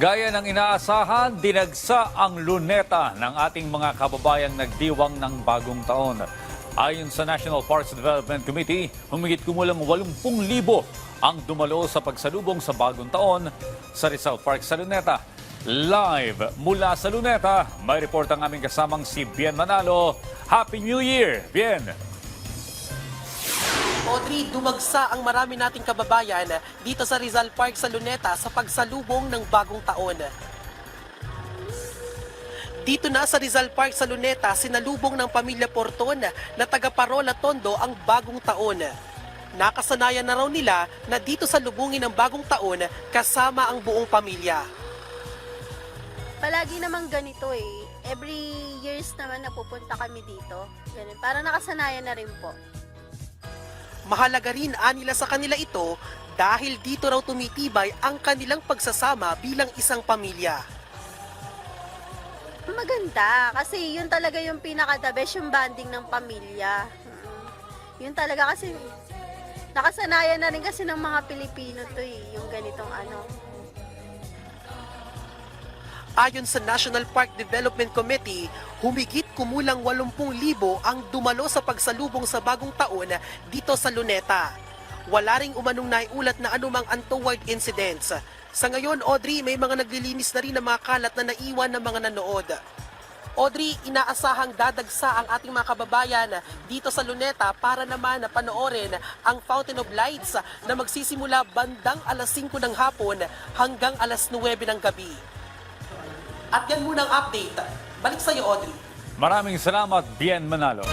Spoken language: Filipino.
Gaya ng inaasahan, dinagsa ang luneta ng ating mga kababayang nagdiwang ng bagong taon. Ayon sa National Parks Development Committee, humigit kumulang 80,000 ang dumalo sa pagsalubong sa bagong taon sa Rizal Park sa Luneta. Live mula sa Luneta, may report ang aming kasamang si Bien Manalo. Happy New Year, Bien! Audrey, dumagsa ang marami nating kababayan dito sa Rizal Park sa Luneta sa pagsalubong ng bagong taon. Dito na sa Rizal Park sa Luneta, sinalubong ng pamilya Porton na taga Parola Tondo ang bagong taon. Nakasanayan na raw nila na dito sa lubungin ng bagong taon kasama ang buong pamilya. Palagi namang ganito eh. Every years naman napupunta kami dito. Ganun. Para nakasanayan na rin po. Mahalaga rin anila sa kanila ito dahil dito raw tumitibay ang kanilang pagsasama bilang isang pamilya. Maganda. Kasi yun talaga yung best yung banding ng pamilya. Mm. Yun talaga kasi nakasanayan na rin kasi ng mga Pilipino to eh. Yung ganitong ano. Ayon sa National Park Development Committee, humigit kumulang 80,000 ang dumalo sa pagsalubong sa bagong taon dito sa Luneta. Wala ring umanong naiulat na anumang untoward incidents. Sa ngayon, Audrey, may mga naglilinis na rin ng mga kalat na naiwan ng mga nanood. Audrey, inaasahang dadagsa ang ating mga kababayan dito sa Luneta para naman na panoorin ang Fountain of Lights na magsisimula bandang alas 5 ng hapon hanggang alas 9 ng gabi. At yan muna ang update. Balik sa iyo, Audrey. Maraming salamat, Bien Manalo.